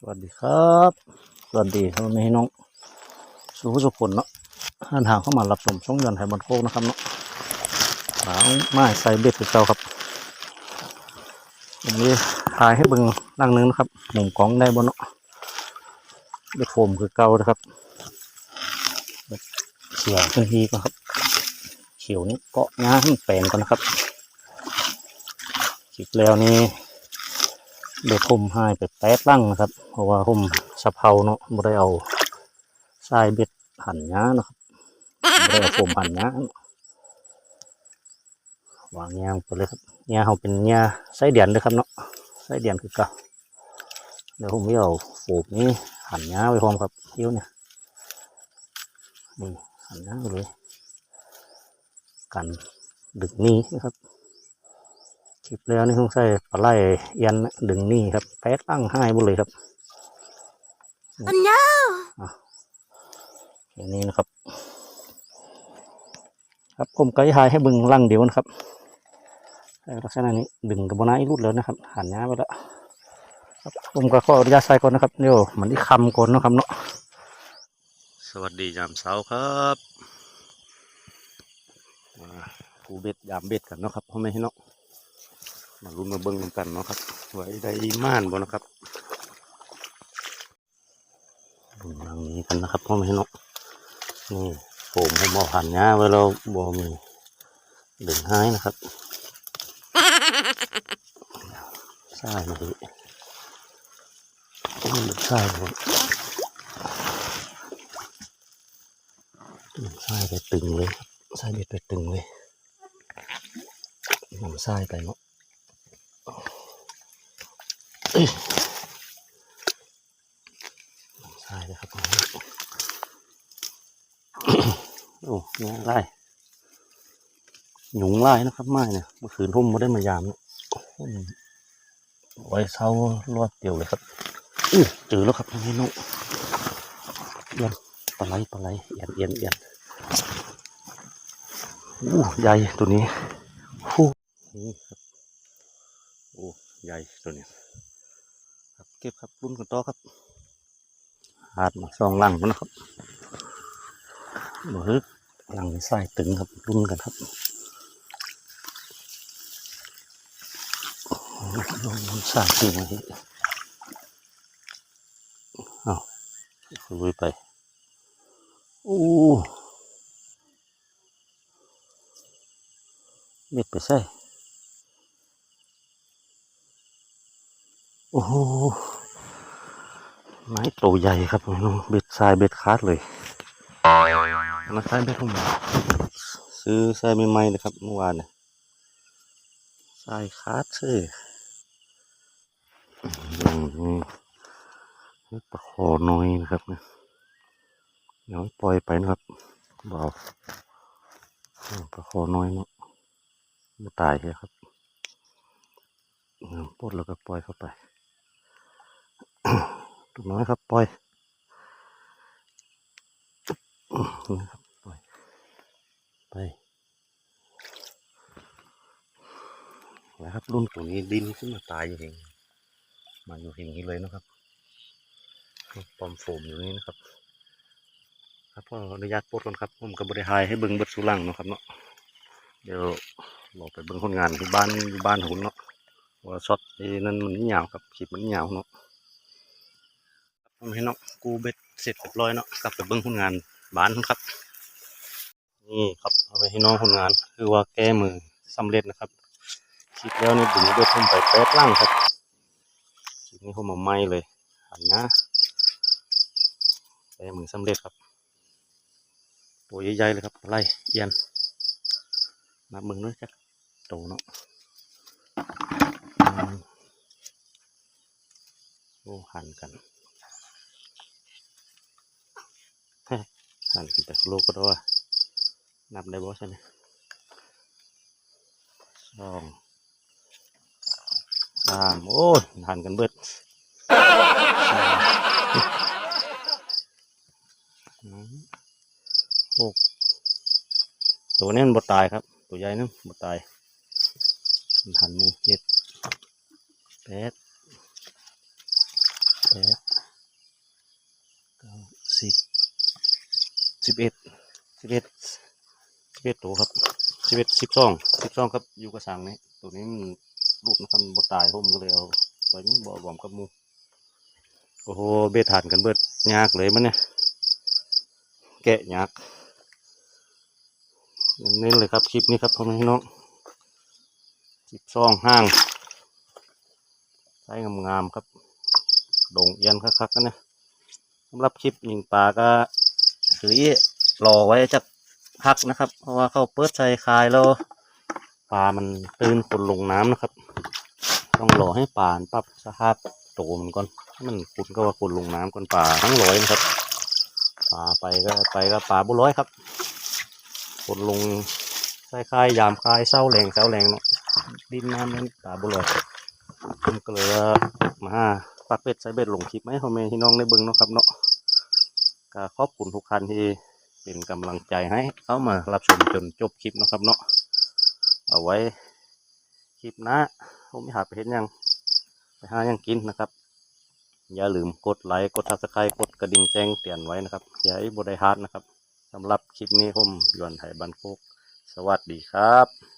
สวัสดีครับ สวัสดีพ่อแม่น้องสุภสุขคนเนาะท่านทางเข้ามารับชมช่องยันไทยบันโคกนะครับเนาะหางไม้ใส่เบ็ดคือเก่าครับวันนี้ถ่ายให้เบิ่งร่างนึงนะครับหมุมกล้องได้บนเนาะเบ็ดโฟมคือเก่านะครับเขียวทันทีก่อนครับ เขียวนี้เกาะง้างแปลนก่อนนะครับคลิปแล้วนี่ เด็กผมหายไปแป๊ดลั่งนะครับ เพราะว่าผมสะเพาเนาะไม่ได้เอาทรายเบ็ดหันย้านะครับไม่ได้เอาผมหันย้าวางแงงไปเลยครับแงเขาเป็นแงไส้เดียนเลยครับเนาะไส้เดียนคือเก่าเดี๋ยวผมไม่เอาโฟมนี้หันย้าไว้พร้อมครับเที่ยวเนี่ยนี่หันย้าเลยกันดึกนี้นะครับ คลิปแล้วนี่ต้องใส่ปลาไหลยันดึงนี่ครับแป๊ดตั้งให้หมดเลยครับ Oh no! อย่างนี้นะครับ ครับผมก็จะถ่ายให้เบึงลังเดียวนะครับลักษณะนี้ดึงกับบนาอีรุดแล้วนะครับ หันหน้าไปแล้วครับผมก็ขออนุญาตใส่ก่อนนะครับเดี๋ยวมันที่คำก่อนเนาะครับเนาะสวัสดียามเช้าครับมาผูเบ็ดยามเบ็ดกันเนาะครับพ่อแม่พี่น้อง มาลุ้นมาเบิ้งนำกันเนาะครับไว้ได้ม่านบ่นะครับลุ้นทางนี้กันนะครับพ่อแม่พี่น้องนี่ผมผมบอกหันหน้าไว้เราบ่มีดึงหายนะครับใช่มาดิโอ้ยใช่ผมดึงใช่ไปตึงเลยใช่เบ็ดไปตึงเลยนำใช่ไปเนาะ ใช่เลยครับโอ้ยไล่หยุงไล่นะครับไม้เนี่ยเมื่อคืนทุ่มไม่ได้มายามเนี่ยไว้เช้ารอดเดียวเลยครับอื้อเจอแล้วครับพี่นุเอียนปลาไหลปลาไหลเอียนเอียนเอียนอู้ใหญ่ตัวนี้ฟูนี่ครับโอ้ใหญ่ตัวนี้ เก็บครับรุ่นกันต่อครับหาดมาสองหลังกันะครับบฮึกหลังใส่ตึงครับรุ่นกันครับลงมันสร้างตึงมาทีเอาลุยไปโอ้เม็ดไปใส่ อ้โหไม้โตใหญ่ครับพี่น้องเบ็ดทรายเบ็ดคาดเลยมาทรายเบ็ดผมซื้อทรายใหม่ๆนะครับเมื่อวานเนี่ยทรายคาดซื้ออย่างนี้ปลาคอน้อยนะครับเนี่ยเดี๋ยวปล่อยไปนะครับเบาปลาคอน้อยเนาะม่ตายเลยครับปลดแล้วก็ปล่อยเข้าไป ตัวน้อยครับปล่อยนะครับปล่อยไปนะครับ รุ่นตัวนี้ดินขึ้นมาตายอยู่เองมาอยู่อย่างนี้เลยนะครับปอมโฟมอยู่นี่นะครับ ครับพ่ออนุญาตปลดก่อนครับ ผมกับบริหายให้เบิ้งเบิดสุลังนะครับเนาะเดี๋ยวเราไปเบิ้งคนงานที่บ้านที่บ้านหุ่นเนาะว่าช็อตนี่นั่นมันเหนียวครับคลิปมันเหนียวเนาะ ผมให้เนาะกูเบ็ดเสร็จเรียบร้อยเนาะกลับไปเบิ้งผลงานบ้านครับ นี่ครับเอาไปให้น้องผลงาน คือว่าแก้มือสำเร็จนะครับคลิปแล้วนี่ดึงเบ็ดผมไปแป๊ดล่างครับคลิปนี้ผมมาไหม้เลยหันนะแก้มือสำเร็จครับ ตัวใหญ่ๆเลยครับไล่เอียนนับมึงด้วยจักโตเนาะโอ้หันกัน หันขึ้นไปโลกก็ได้ว่านับได้บ่ใช่ไหมสองสามโอ้ยหันกันเบิดสี่ห้าหกตัวนี้มันบ่ตายครับ ตัวใหญ่นึงบ่ตายมันหันหมูเจ็ดแปดแปดสิบ เอ็ดสิบเอ็ดสิบเอ็ดตัวครับสิบเอ็ดสิบสองสิบสองครับอยู่กระสังนี้ตัวนี้มันรูดมันบดตายผมก็เลยเอาไว้นี่บ่บอมกับมูโอ้โหเบ็ดฐานกันเบิดยากเลยมันเนี่ยแกะยากเน้นเลยครับคลิปนี้ครับพ่อแม่น้องสิบสองห้างใช้งามๆครับดงเอียนคักๆกันนะสำหรับคลิปยิงปลาก็ ถือรอไว้จักพักนะครับ เพราะว่าเขาเปิดใส่คายแล้วปลามันตื่นคนลงน้ำนะครับ ต้องรอให้ปลาปรับสภาพโตมันก่อนมันคุณก็ว่าคนลงน้ำก่อนปลาทั้งร้อยนะครับปลาไปก็ไปก็ปลาบุร้อยครับคนลงใส่คายยามคายเศร้าแรงเศร้าแรงเนาะดินน้ำนั้นปลาบุร้อยผมก็เลยมาปักเป็ดใส่เบ็ดลงคลิปไหมพ่อแม่พี่น้องในบิ้งเนาะครับเนาะ ก็ขอบคุณทุกท่านที่เป็นกำลังใจให้เข้ามารับชมจนจบคลิปนะครับเนาะเอาไว้คลิปหน้าผมไม่หาไปเห็นยังไปหายังกินนะครับอย่าลืมกดไลค์กดทักไครกดกระดิ่งแจ้งเตือนไว้นะครับอย่าให้บไดฮาร์ดนะครับสำหรับคลิปนี้ผมยวนไทยบันโคกสวัสดีครับ